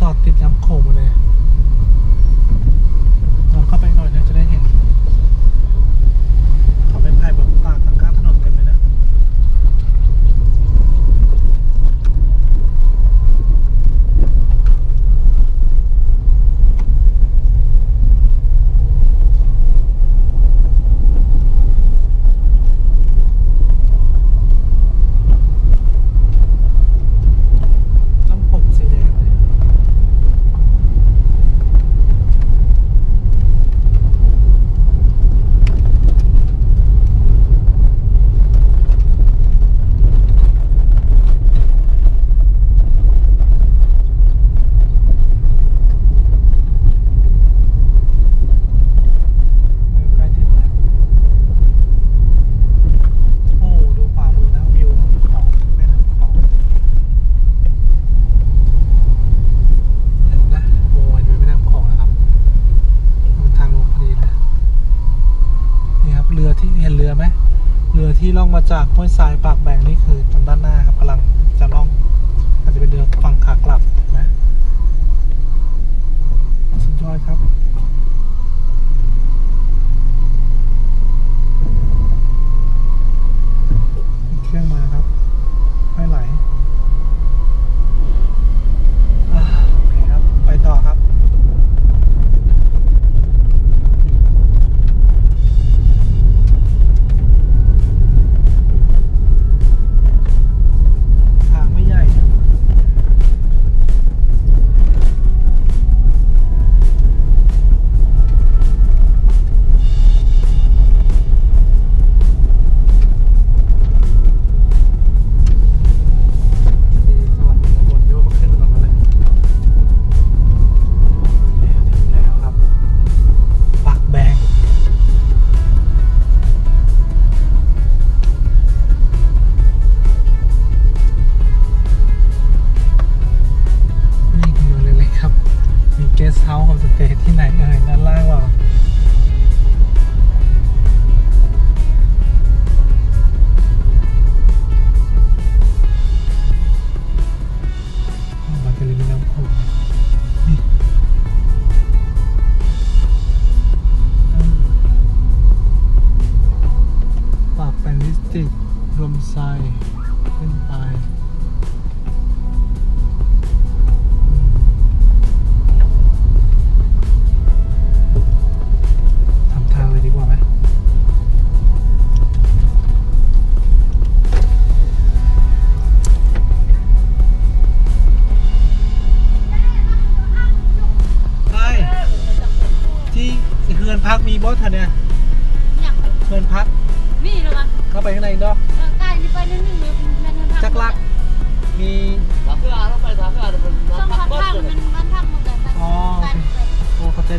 สอดติดน้ำโขงมเลย มาจากห้วยทรายปากแบ่งนี่คือทางด้านหน้าครับกำลังจะล่อง อาจจะเป็นเรือฝั่งขากลับนะสุดยอดครับ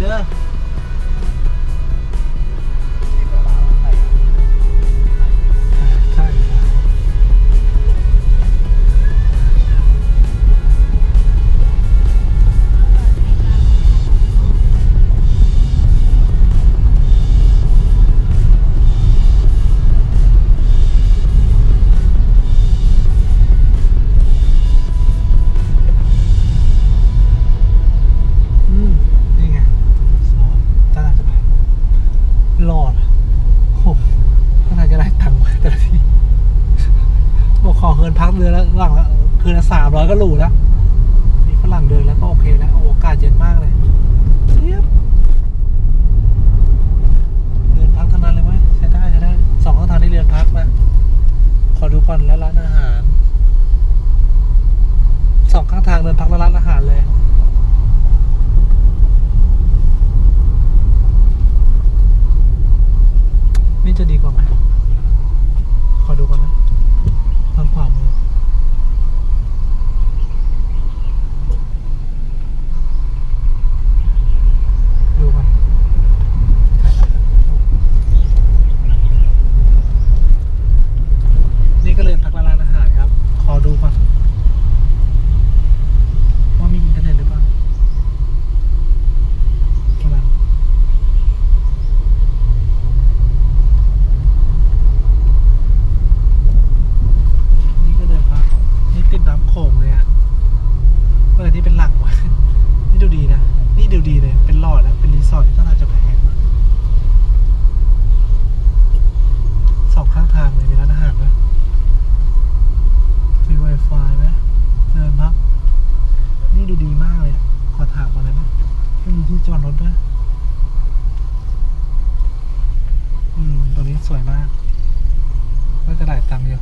đứa เดือนละหลังละคืนละสามร้อยก็หลูแล้วมีฝรั่งเดินแล้วก็โอเคแล้วโอกาสเย็นมากเลยเทียบเดินพักเท่านั้นเลยไหมใช้ได้ใช้ได้สองข้างทางที่เรือนพักมาขอดูก่อนแล้วร้านอาหารสองข้างทางเดินพักแล้วร้านอาหารเลย รถด้วย อืม ตัวนี้สวยมาก ก็จะหลายตังค์อยู่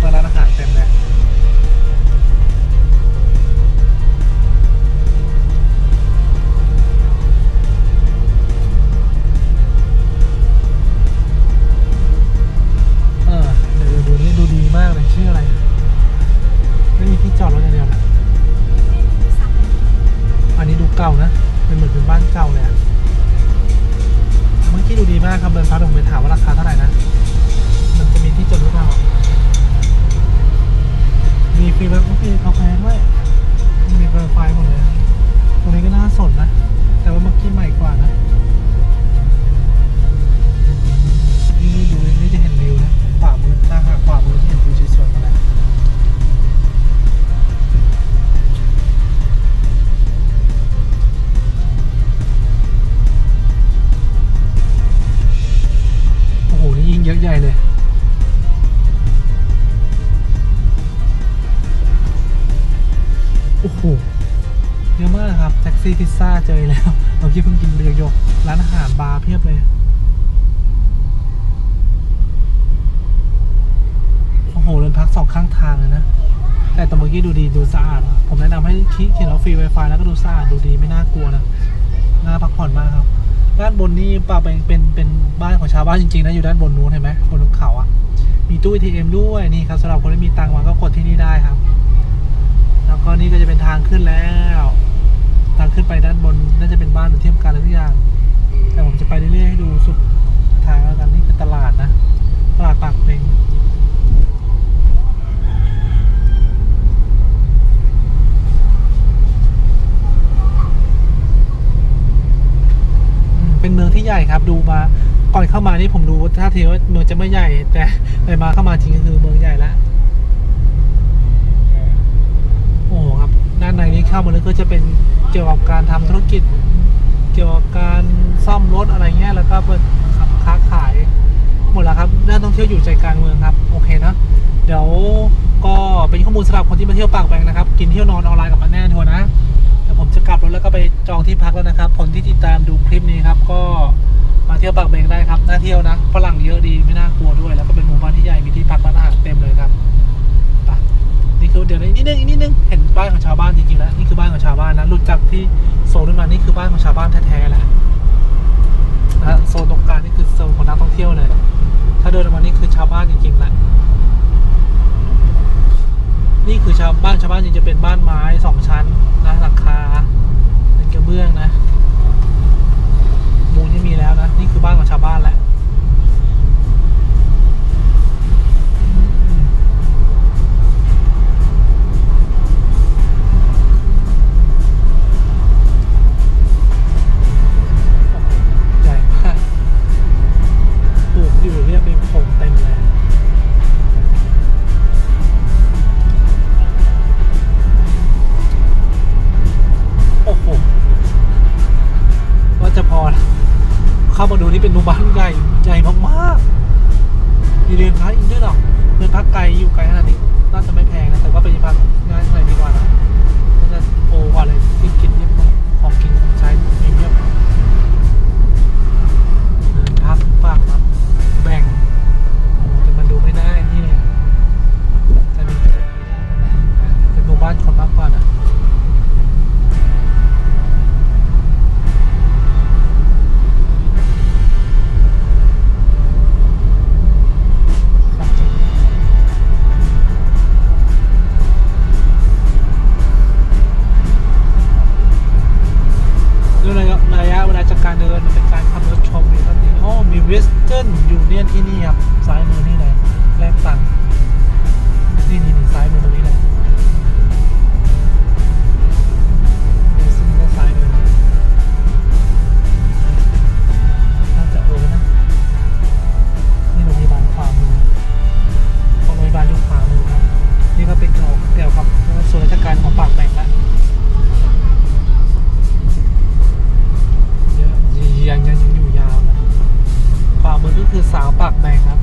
แล้วร้านอาหารเต็มเลย ยิ่งเยอะใหญ่เลยโอ้โหเยอะมากครับ แท็กซี่พิซซ่าเจอแล้วเมื่อกี้เพิ่งกินไปโยกๆร้านอาหารบาร์เพียบเลยโอ้โหเรือนพักสองข้างทางเลยนะ แต่ตรงเมื่อกี้ดูดีดูสะอาด ผมแนะนำให้คิดเขียนว่าฟรี Wi-Fi แล้วก็ดูสะอาดดูดีไม่น่ากลัวนะ น่าพักผ่อนมากครับ ด้านบนนี่ป่าเป็นเป็นเป็นบ้านของชาวบ้านจริงๆนะอยู่ด้านบนนู้นเห็นไหมบนเขาอะมีตู้ ATM ด้วยนี่ครับสำหรับคนที่มีตังค์มาก็กดที่นี่ได้ครับ แล้วก็นี่ก็จะเป็นทางขึ้นแล้วทางขึ้นไปด้านบนน่าจะเป็นบ้านหรือเทียมกันอะไรทุกอย่าง แต่ผมจะไปเรื่อยๆให้ดูสุดทางแล้วกันนี่คือตลาดนะ ตลาดปากเพลง เป็นเมืองที่ใหญ่ครับดูมาก่อนเข้ามานี่ผมดูท่าทีว่าเมืองจะไม่ใหญ่ แต่ไปมาเข้ามาจริงก็คือเมืองใหญ่ล้วโอ้โหครับด้านในนี้เข้ามาเลยก็จะเป็นเกี่ยวกับการทำธุรกิจ เกี่ยวกับการซ่อมรถอะไรเงี้ยแล้วก็เป็นค้าขายหมดแล้วครับน่าท่องเที่ยวอยู่ใจกลางเมืองครับโอเคนะเดี๋ยวก็เป็นข้อมูลสำหรับคนที่มาเที่ยวปากแบงนะครับ กินเที่ยวนอนออนไลน์กับมันแน่ทัวร์นะ กแล้วนะครับ คนที่ติดตามดูคลิปนี้ครับ ก็มาเที่ยวปากเบงได้ครับน่าเที่ยวนะฝรั่งเยอะดีไม่น่ากลัวด้วย แล้วก็เป็นหมู่บ้านที่ใหญ่มีที่พักร้านอาหารเต็มเลยครับไปนี่คือเดี๋ยวอีกนิดนึงอีกนิดนึงเห็นบ้านของชาวบ้านจริงๆแล้วนี่คือบ้านของชาวบ้านนะหลุดจากที่โซนขึ้นมานี่คือบ้านของชาวบ้านแท้ๆแล้วนะโซนตรงกลางนี่คือโซนของนักท่องเที่ยวเลยถ้าเดินออกมานี่คือชาวบ้านจริงๆแหละนี่คือชาวบ้านชาวบ้านจริงจะเป็นบ้าน เข้ามาดูนี่เป็นหมู่บ้านใหญ่ใหญ่มากๆมีเรือนพักอีกด้วยเหรอเรือนพักไกลอยู่ไกลขนาดนี้ ตังค์นี่นี่นี่ซ้ายมือตรงนี้เลยดี๋ยวซึ่งก็ซ้ายมือน่าจะเออนะ นี่โรงพยาบาลขวามือของโรงพยาบาลอยู่ขวามือครับนี่ก็เป็นเกี่ยวเกี่ยวกับส่วนราชการของปากแบ่งละเยอะยังยังยังอยู่ยาวนะขวามือก็คือสาวปากแบ่งครับ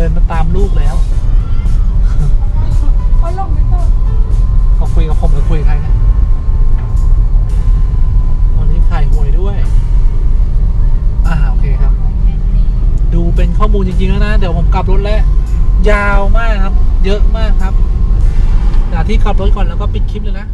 ดินมาตามลูกแล้วเขาลงไม่ต้องเขาคุยกับผมหรือคุยกับใครนะวันนี้ขายหวยด้วย อ่าโอเคครับ ดูเป็นข้อมูลจริงๆแล้วนะ เดี๋ยวผมกลับรถแล้ว ยาวมากครับ เยอะมากครับหาที่ขับรถก่อนแล้วก็ปิดคลิปเลยนะ